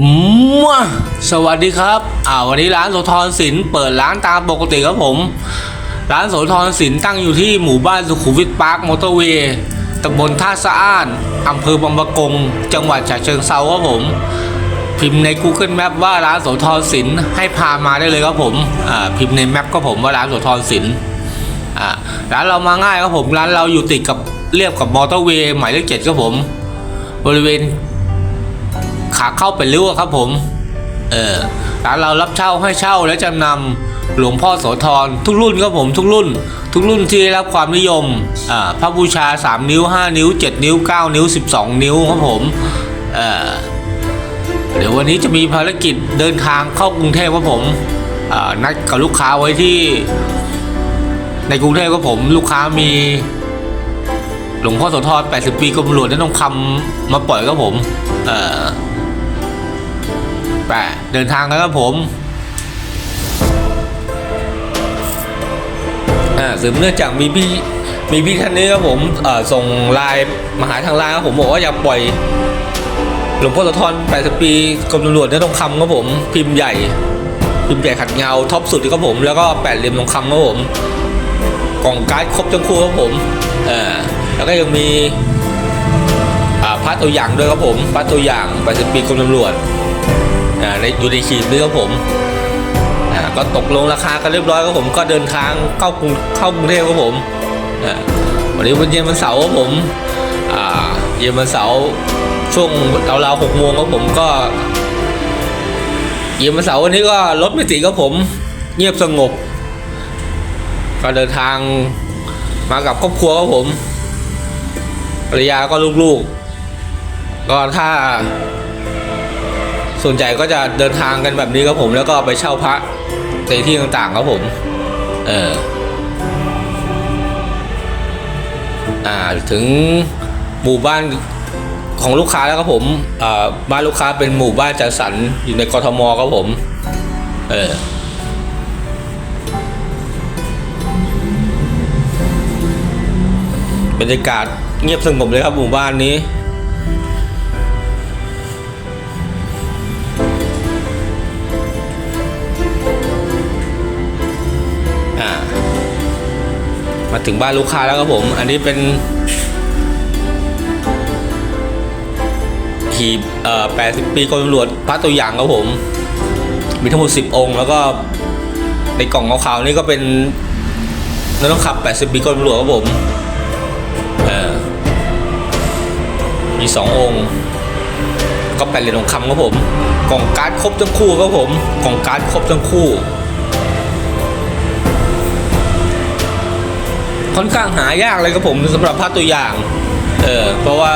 มสวัสดีครับ อ่าวันนี้ร้านโสธรศิลป์เปิดร้านตามปกติครับผม ร้านโสธรศิลป์ตั้งอยู่ที่หมู่บ้านสุขุมวิทพาร์คมอเตอร์เวย์ตำบลท่าสะอ้านอำเภอบางปะกง จังหวัดฉะเชิงเซาครับผม พิมพ์ใน Google Map ว่าร้านโสธรศิลป์ให้พามาได้เลยครับผม อ่าพิมพ์ในแมปก็ผมว่าร้านโสธรศิลป์ อ่าร้านเรามาง่ายครับผม ร้านเราอยู่ติดกับเรียบกับมอเตอร์เวย์หมายเลขเจ็ดครับผม บริเวณ ขาเข้าเป็นริ้วครับผม เออร้านเรารับเช่าให้เช่าและจำนำหลวงพ่อโสธรทุกรุ่นครับผมทุกรุ่น ทุกรุ่นที่ได้รับความนิยมอ่าพระบูชา 3 นิ้ว 5 นิ้ว 7 นิ้ว 9 นิ้ว 12 นิ้วครับผมเออเดี๋ยววันนี้จะมีภารกิจเดินทางเข้ากรุงเทพครับผมอ่านัดกับลูกค้าไว้ที่ ในกรุงเทพครับผม ลูกค้ามี หลวงพ่อโสธร80 ปีกรมหลวงได้ต้องคำมาปล่อยครับผม เออ ไปเดินทางกันครับผมอ่าสืบเนื่องจากมีพี่มีพี่ท่านนี้ครับผมส่งไลน์มาหาทางไลน์ครับผมบอกว่าอย่าปล่อยหลวงพ่อโสธร80 ปีกรมตำรวจได้ต้องคำครับผมพิมพ์ใหญ่ พิมพ์ใหญ่ขัดเงาท็อปสุดครับผมแล้วก็แปดเหลี่ยมทองคำครับผมกล่องการ์ดครบทั้งคู่ครับผมเอ่าแล้วก็ยังมีอ่าพระตัวอย่างด้วยครับผมพระตัวอย่าง80 ปีกรมตำรวจ อ่าในอยู่ในขีดนี้ครับผมก็ตกลงราคากันเรียบร้อยครับผมก็เดินทางเข้ากรุงเข้ากรุงเทพครับผมวันนี้วันเย็นวันเสาร์ครับผมเย็นวันเสาร์ช่วงราวๆหกโมงครับผมก็ เย็นวันเสาร์วันนี้ก็รถไม่ติดครับผม เงียบสงบ ก็เดินทางมากับครอบครัวครับผมภรรยาก็ลูกๆ ก็ถ้า ส่วนใหญ่ก็จะเดินทางกันแบบนี้ครับผมแล้วก็ไปเช่าพระในที่ต่างๆครับผม เอออ่าถึงหมู่บ้านของลูกค้าแล้วครับผมอ่าบ้านลูกค้าเป็นหมู่บ้านจัดสรรอยู่ในกทมครับผม เออบรรยากาศเงียบสงบเลยครับหมู่บ้านนี้ ถึงบ้านลูกค้าแล้วครับผม อันนี้เป็นหีบเอ่อ80ปีกรมตำรวจพระตัวอย่างครับผม มีทั้งหมด10องค์ แล้วก็ในกล่องขาวๆนี่ก็เป็นนักต้องขับ80ปีกรมตำรวจครับผมเอ่อมี2องค์ ก็แปดเหรียญทองคำครับผม กล่องการ์ดครบทั้งคู่ครับผม กล่องการ์ดครบทั้งคู่ ค่อนข้างหายากเลยครับผมสำหรับพระตัวอย่างเออเพราะว่า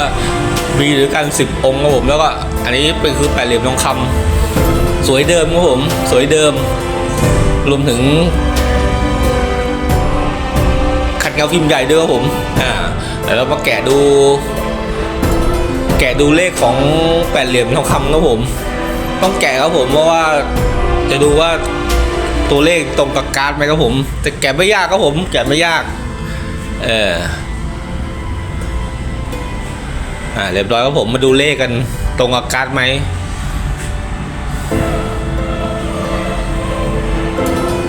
มีหรือกันสิบองค์ครับผมแล้วก็อันนี้เป็นคือแปดเหลี่ยมทองคำสวยเดิมครับผมสวยเดิม รวมถึง ขัดเงาพิมพ์ใหญ่ด้วยครับผมอ่าแล้วเรามาแกะดู แกะดูเลขของแปดเหลี่ยมทองคำครับผม ต้องแกะครับผมเพราะว่าจะดูว่าตัวเลขตรงกับการ์ดไหมครับผม แต่แกะไม่ยากครับผม แกะไม่ยาก เออ อ่าเรียบร้อยครับผมมาดูเลขกันตรงกับการ์ดไหม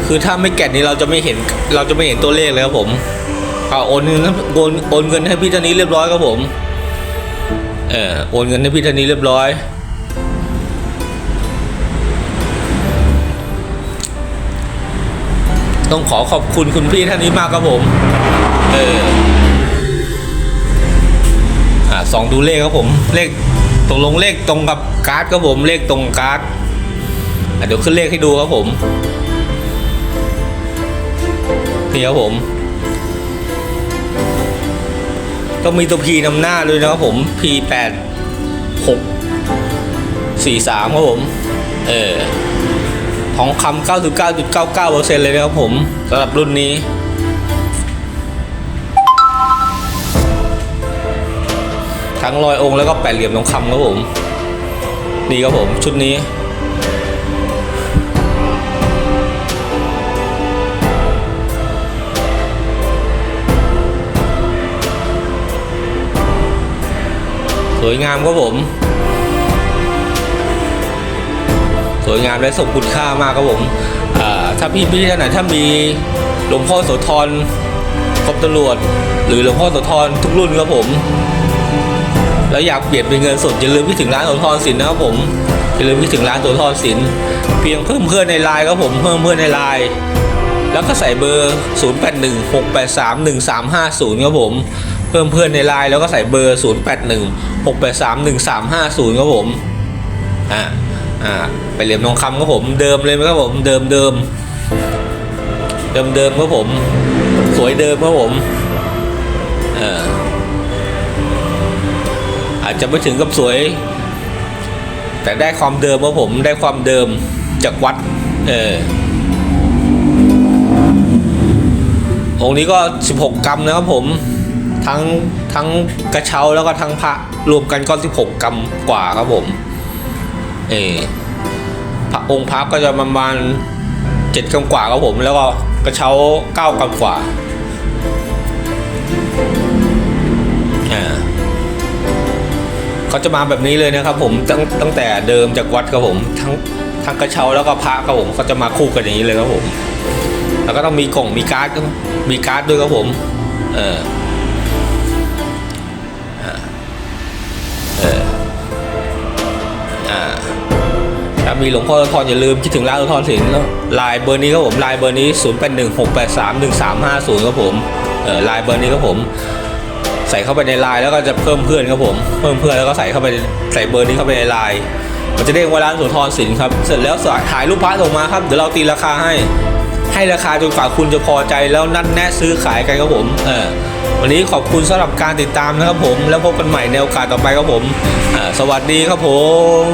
คือถ้าไม่แกะนี้เราจะไม่เห็นเราจะไม่เห็นตัวเลขเลยครับผมเอาโอนเงินโอนโอนเงินให้พี่ท่านนี้เรียบร้อยครับผม เออโอนเงินให้พี่ท่านนี้เรียบร้อย ต้องขอขอบคุณคุณพี่ท่านนี้มากครับผม เอออ่าสองดูเลขครับผม เลขตกลงเลขตรงกับการ์ดครับผม เลขตรงการ์ดเดี๋ยวขึ้นเลขให้ดูครับผมนี่ครับผม ต้องมีตัวพีนำหน้าด้วยนะครับผม P แปดหกสี่สามครับผม เออทองคำ99.99%เลยนะครับผมสำหรับรุ่นนี้ ทั้งรอยองค์แล้วก็แปดเหลี่ยมทองคำครับผม นี่ครับผมชุดนี้ สวยงามครับผม สวยงามและสมคุณค่ามากครับผมถ้าพี่พี่ท่านไหนถ้ามีหลวงพ่อโสธรกรมตำรวจ หรือหลวงพ่อโสธรทุกรุ่นครับผม แล้วอยากเปลี่ยนเป็นเงินสดอย่าลืมคิดถึงร้านโสธรสินนะครับผมอย่าลืมคิดถึงร้านโสธรสินเพียงเพิ่มเพื่อนในไลน์ครับผมเพิ่มเพื่อนในไลน์แล้วก็ใส่เบอร์ 0816831350ครับผมเพิ่มเพื่อนในไลน์แล้วก็ใส่เบอร์ 0816831350ครับผมอ่าอ่าไปเหลี่ยมทองคำครับผมเดิมเลยครับผมเดิมเดิมเดิมเดิมครับผม สวยเดิมครับผมเออ อาจจะไม่ถึงกับสวย แต่ได้ความเดิมครับผมได้ความเดิมจากวัด เออองค์นี้ก็ 16 กรัมนะครับผมทั้งทั้งกระเช้าแล้วก็ทั้งพระรวมกันก็ 16 กรัมกว่าครับผมเออพระองค์พระก็จะประมาณ7กรัมกว่าครับผม แล้วก็กระเช้า 9กรัมกว่า เขาจะมาแบบนี้เลยนะครับ ผมตั้งตั้งแต่เดิมจากวัดครับผมทั้งทั้งกระเช้าแล้วก็พระครับผมเขาจะมาคู่กันอย่างนี้เลยครับผม แล้วก็ต้องมีกล่องมีการ์ดมีการ์ดด้วยครับผม เอออ่าเอออ่าถ้ามีหลวงพ่อทอนอย่าลืมคิดถึงร้านทอนสินล้วไลน์เบอร์นี้ครับผมลน์เบอร์นี้ 0 8 1 6 8 3 1 3 5 0ครับผมเออลน์เบอร์นี้ครับผม ใส่เข้าไปในไลน์แล้วก็จะเพิ่มเพื่อนครับผม เพิ่มเพื่อนแล้วก็ใส่เข้าไปใส่เบอร์นี้เข้าไปในไลน์มันจะเด้งว่าร้านสุนทรสินครับ เสร็จแล้วถ่ายรูปพระส่งมาครับ เดี๋ยวเราตีราคาให้ ให้ราคาจนกว่าคุณจะพอใจแล้วนัดแนะซื้อขายกันครับผม เออ วันนี้ขอบคุณสำหรับการติดตามนะครับผม แล้วพบกันใหม่ในโอกาสต่อไปครับผม สวัสดีครับผม